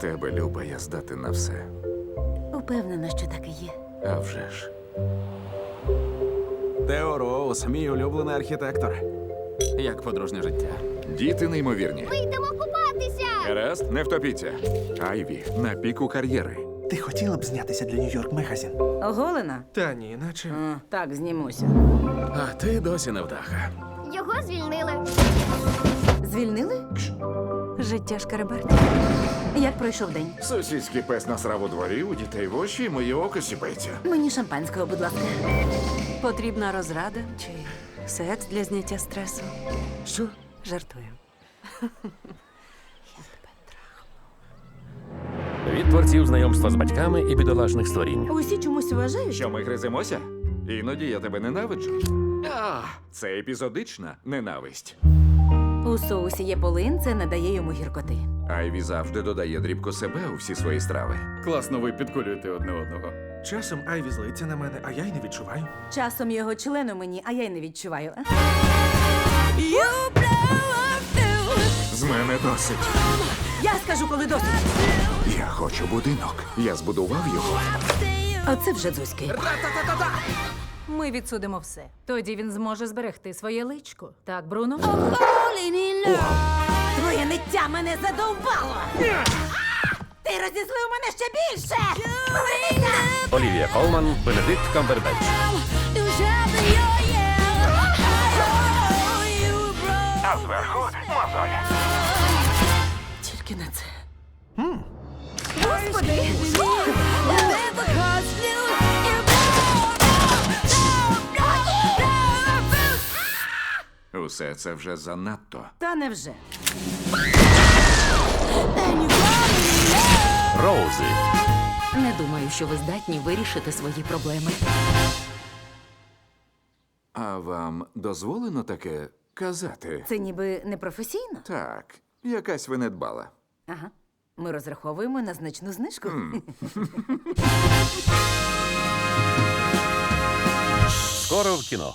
тебе, Люба, я здатен на все. Упевнена, що так і є. А вже ж. Тео Роуз, мій улюблений архітектор. Як подружнє життя. Діти неймовірні. Йдемо купатися! Гаразд, не втопіться. Айві на піку кар'єри. Ти хотіла б знятися для Нью-Йорк Мегазін? Оголена? Та ні, наче. А, так, знімуся. А ти досі невдаха. Його звільнили. Звільнили? Життя шкараберти. Як пройшов день? Сусідський пес насрав у дворі, у дітей в очі, і моє око сіпається. Мені шампанського, будь ласка. Потрібна розрада чи секс для зняття стресу? Що? Жартую. Від творців знайомства з батьками і бідолашних створінь. Усі чомусь вважають. Що ми гриземося? Іноді я тебе ненавиджу. А, це епізодична ненависть. У соусі є полин, це надає йому гіркоти. Айві завжди додає дрібку себе у всі свої страви. Класно ви підколюєте одне одного. Часом Айві злиться на мене, а я й не відчуваю. Часом його члену мені, а я й не відчуваю. З мене досить. Я скажу, коли досить. Я хочу будинок. Я збудував його. Оце вже дзузьки. Ми відсудимо все. Тоді він зможе зберегти своє личко. Так, Бруно? Твоє ниття мене задовбало! Ти розізлив мене ще більше! Олівія Колман, Бенедикт Камбербетч. А зверху мозоль. Тільки на це. Усе це вже занадто. Та невже. Роузи. Не думаю, що ви здатні вирішити свої проблеми. А вам дозволено таке казати? Це ніби непрофесійно. Так, якась ви недбала. Ага. Ми розраховуємо на значну знижку. Скоро в кіно.